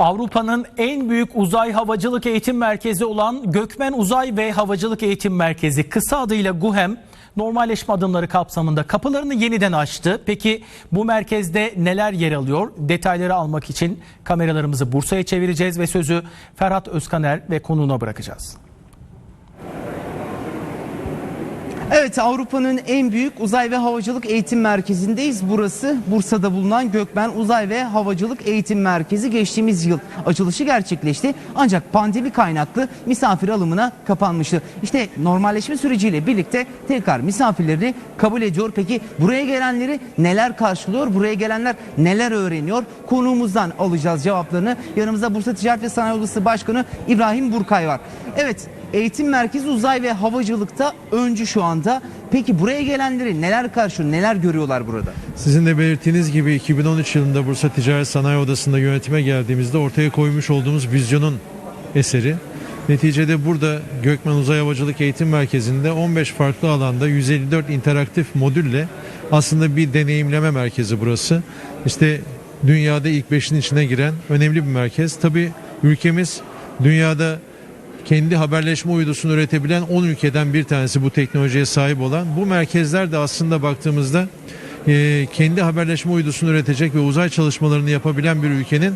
Avrupa'nın en büyük uzay havacılık eğitim merkezi olan Gökmen Uzay ve Havacılık Eğitim Merkezi kısa adıyla GUHEM normalleşme adımları kapsamında kapılarını yeniden açtı. Peki bu merkezde neler yer alıyor? Detayları almak için kameralarımızı Bursa'ya çevireceğiz ve sözü Ferhat Özkaner ve konuğuna bırakacağız. Evet Avrupa'nın en büyük uzay ve havacılık eğitim merkezindeyiz. Burası Bursa'da bulunan Gökmen Uzay ve Havacılık Eğitim Merkezi geçtiğimiz yıl açılışı gerçekleşti. Ancak pandemi kaynaklı misafir alımına kapanmıştı. İşte normalleşme süreciyle birlikte tekrar misafirlerini kabul ediyor. Peki buraya gelenleri neler karşılıyor? Buraya gelenler neler öğreniyor? Konuğumuzdan alacağız cevaplarını. Yanımızda Bursa Ticaret ve Sanayi Odası Başkanı İbrahim Burkay var. Evet Eğitim merkezi uzay ve havacılıkta öncü şu anda. Peki buraya gelenleri neler karşılıyor, neler görüyorlar burada? Sizin de belirttiğiniz gibi 2013 yılında Bursa Ticaret Sanayi Odası'nda yönetime geldiğimizde ortaya koymuş olduğumuz vizyonun eseri. Neticede burada Gökmen Uzay Havacılık Eğitim Merkezi'nde 15 farklı alanda 154 interaktif modülle aslında bir deneyimleme merkezi burası. İşte dünyada ilk 5'in içine giren önemli bir merkez. Tabii ülkemiz dünyada kendi haberleşme uydusunu üretebilen 10 ülkeden bir tanesi bu teknolojiye sahip olan. Bu merkezler de aslında baktığımızda e, kendi haberleşme uydusunu üretecek ve uzay çalışmalarını yapabilen bir ülkenin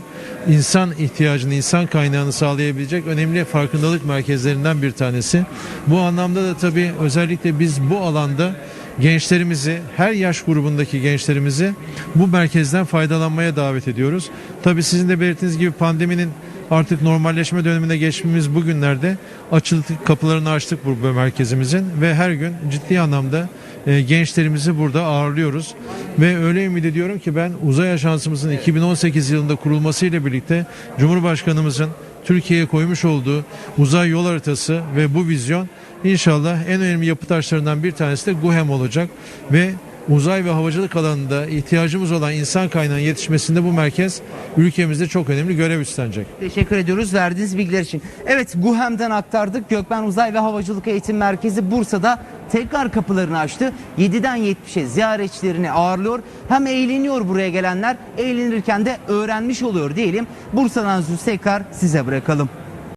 insan ihtiyacını, insan kaynağını sağlayabilecek önemli farkındalık merkezlerinden bir tanesi. Bu anlamda da tabii özellikle biz bu alanda gençlerimizi, her yaş grubundaki gençlerimizi bu merkezden faydalanmaya davet ediyoruz. Tabii sizin de belirttiğiniz gibi pandeminin artık normalleşme dönemine geçtiğimiz bu günlerde açıldık kapılarını açtık bu merkezimizin ve her gün ciddi anlamda e, gençlerimizi burada ağırlıyoruz. Ve öyle ümit ediyorum ki ben uzay ajansımızın 2018 yılında kurulmasıyla birlikte Cumhurbaşkanımızın Türkiye'ye koymuş olduğu uzay yol haritası ve bu vizyon inşallah en önemli yapı taşlarından bir tanesi de GUHEM olacak ve uzay ve havacılık alanında ihtiyacımız olan insan kaynağının yetişmesinde bu merkez ülkemizde çok önemli görev üstlenecek. Teşekkür ediyoruz verdiğiniz bilgiler için. Evet GUHEM'den aktardık. Gökmen Uzay ve Havacılık Eğitim Merkezi Bursa'da tekrar kapılarını açtı. 7'den 70'e ziyaretçilerini ağırlıyor. Hem eğleniyor buraya gelenler, eğlenirken de öğrenmiş oluyor diyelim. Bursa'dan sözü tekrar size bırakalım.